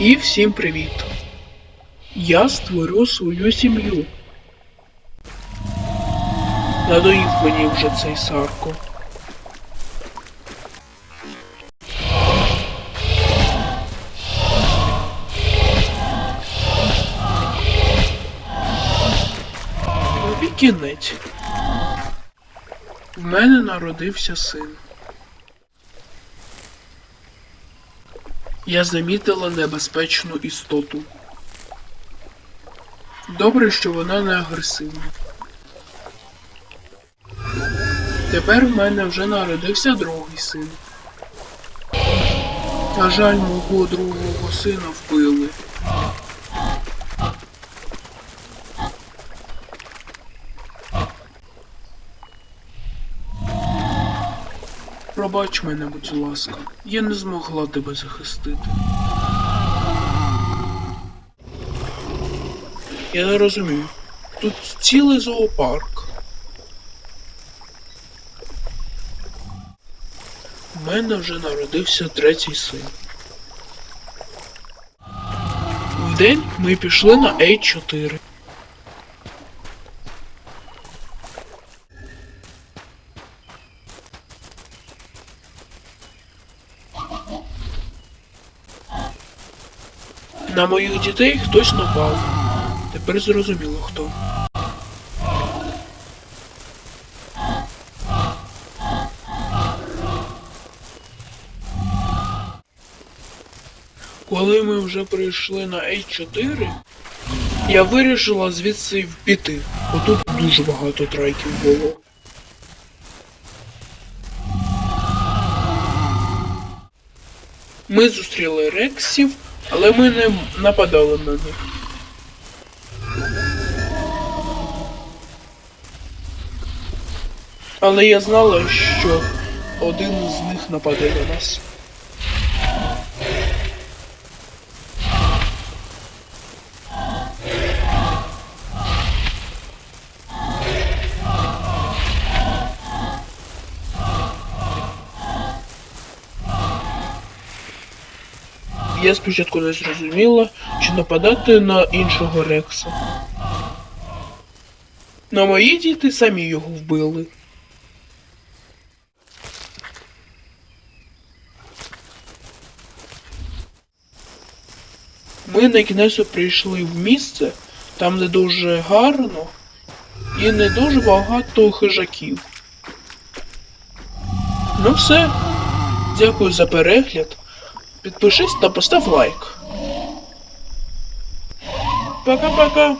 І всім привіт! Я створю свою сім'ю. Надоїв мені вже цей Сарко. Тобі кінець. В мене народився син. Я замітила небезпечну істоту. Добре, що вона не агресивна. Тепер в мене вже народився другий син. На жаль, мого другого сина вбили. Пробач мене, будь ласка, я не змогла тебе захистити. Я не розумію. Тут цілий зоопарк. У мене вже народився третій син. Вдень ми пішли на H4. На моїх дітей хтось напав. Тепер зрозуміло хто. Коли ми вже прийшли на H4, я вирішила звідси піти, бо тут дуже багато трайків було. Ми зустріли рексів, але ми не нападали на них. Але я знала, що один з них нападе на нас. Я спочатку не зрозуміла, чи нападати на іншого Рекса. На мої діти самі його вбили. Ми на кінець прийшли в місце, там де дуже гарно і не дуже багато хижаків. Ну все. Дякую за перегляд. Підпишись та постав лайк. Пока-пока.